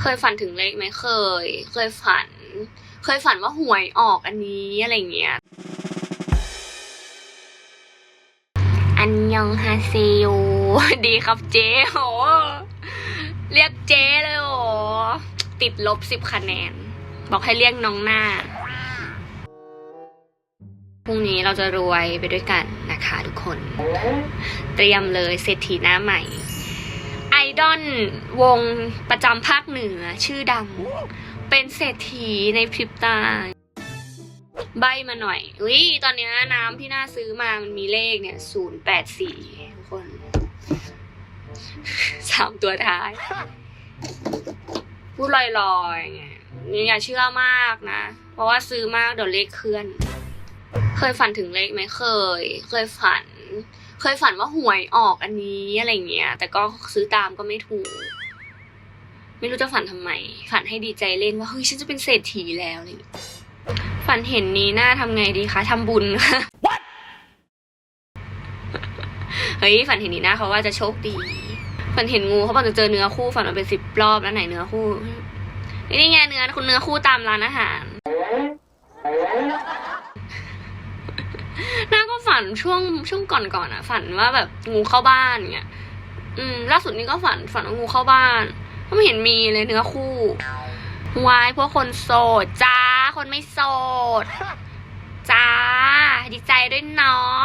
เคยฝันถึงเลขไหมเคย เคยฝัน เคยฝันว่าหวยออกอันนี้อะไรเงี้ย อันยองฮาเซโยดีครับเจ๊โห เรียกเจ๊เลยโห ติดลบสิบคะแนน บอกให้เรียกน้องหน้า พรุ่งนี้เราจะรวยไปด้วยกันนะคะทุกคน เตรียมเลยเศรษฐีหน้าใหม่ ดอลวงประจำภาคเหนือชื่อดัง เป็นเศรษฐีในพริบตา ใบมาหน่อย อุ้ยตอนนี้น้ำที่น่าซื้อมามันมีเลขเนี่ยศูนย์แปดสี่ทุกคน สามตัวท้าย พูดลอยๆไงนี่อย่าเชื่อมากนะ เพราะว่าซื้อมากเดี๋ยวเลขเคลื่อน เคยฝันถึงเลขไหมเคย เคยฝัน เคยฝันว่าหวยออกอันนี้อะไรเงี้ย แต่ก็ซื้อตามก็ไม่ถูก ไม่รู้จะฝันทำไม ฝันให้ดีใจเล่นว่าเฮ้ยฉันจะเป็นเศรษฐีแล้วอะไรอย่างเงี้ยฝันเห็นนี้หน้าทำไงดีคะทำบุญเฮ้ยฝันเห็นนีหน้าเขาว่าจะโชคดี ฝันเห็นงูเขาบอกจะเจอเนื้อคู่ฝันมาเป็นสิบรอบแล้วไหนเนื้อคู่นี่ไงเนื้อคุณเนื้อคู่ตามร้านอาหาร ฝันช่วงช่วงก่อนก่อนๆอะฝันว่าแบบงูเข้าบ้านเงี้ย อืม ล่าสุดนี้ก็ฝันฝันว่างูเข้าบ้านก็ไม่เห็นมีเลยเนื้อคู่วายพวกคนโสดจ้าคนไม่โสด จ้า ดีใจด้วยเนาะ